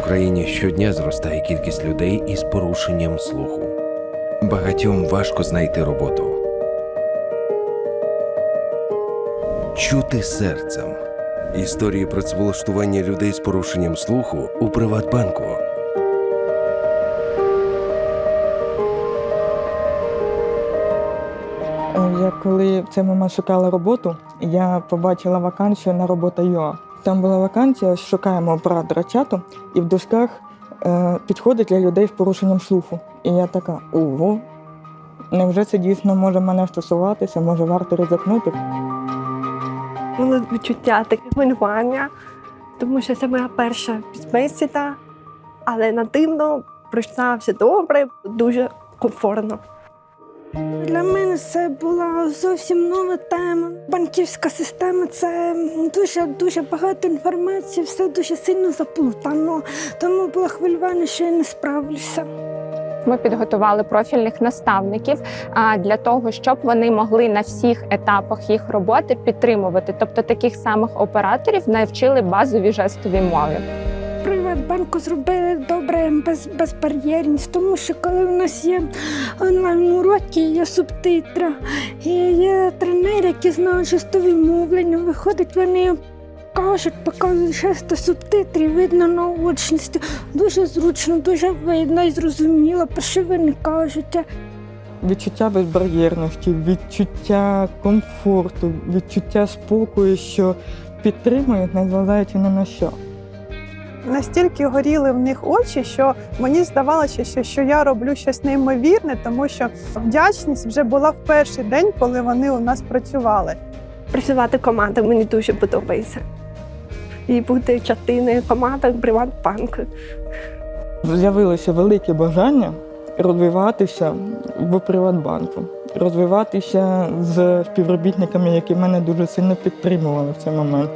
Україні щодня зростає кількість людей із порушенням слуху. Багатьом важко знайти роботу. Чути серцем. Історії працевлаштування людей з порушенням слуху у Приватбанку. Е, Я коли в цей момент шукала роботу, я побачила вакансію на робота ЮА. Там була вакансія, шукаємо оператора чату, і в дужках е, підходить для людей з порушенням слуху. І я така: ого, невже це дійсно може мене стосуватися, може варто ризикнути? було відчуття таке хвилювання, тому що це моя перша співбесіда, але нативно пройшла все добре, дуже комфортно. Для мене це була зовсім нова тема. Банківська система це дуже дуже багато інформації, все дуже сильно заплутано. Тому було хвилювання, що я не справлюся. Ми підготували профільних наставників для того, щоб вони могли на всіх етапах їх роботи підтримувати. Тобто таких самих операторів навчили базові жестові мови. Приватбанку зробили добре без, безбар'єрність, тому що коли у нас є онлайн уроки, є субтитри, і є тренери, які знають жестові мовлення, виходить, вони кажуть, показують жести субтитрів, видно на очності. Дуже зручно, дуже видно і зрозуміло, про що вони кажуть. Відчуття безбар'єрності, відчуття комфорту, відчуття спокою, що підтримують, незважаючи ні на що. Настільки горіли в них очі, що мені здавалося, що, що я роблю щось неймовірне, тому що вдячність вже була в перший день, коли вони у нас працювали. Працювати командою мені дуже подобається. І бути частиною команди Приватбанку. З'явилося велике бажання розвиватися в Приватбанку, розвиватися з співробітниками, які мене дуже сильно підтримували в цей момент.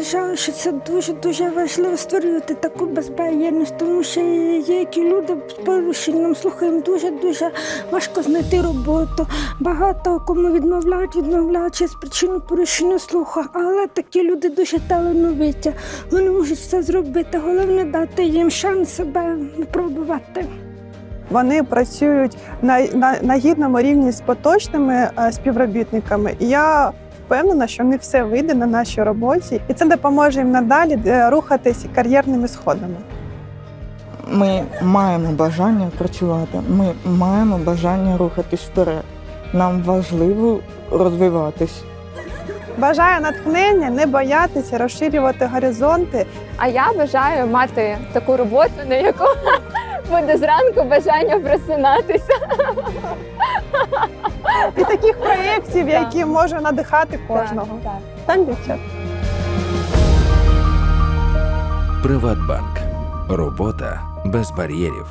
Вважаю, що це дуже дуже важливо створювати таку безбар'єрність, тому що є які люди з порушенням слуху, дуже дуже важко знайти роботу. Багато кому відмовляють, відмовляють через причину порушення слуху, але такі люди дуже талановиті. Вони можуть все зробити. Головне дати їм шанс себе випробувати. Вони працюють на, на, на гідному рівні з поточними е, співробітниками. Я впевнена, що них все вийде на нашій роботі, і це допоможе їм надалі е, рухатись кар'єрними сходами. Ми маємо бажання працювати, ми маємо бажання рухатись вперед. Нам важливо розвиватись. Бажаю натхнення, не боятися, розширювати горизонти А я бажаю мати таку роботу, на яку буде зранку бажання просинатися. і таких проєктів, які можуть надихати кожного. Так, Там дівчат. Приватбанк. Робота без бар'єрів.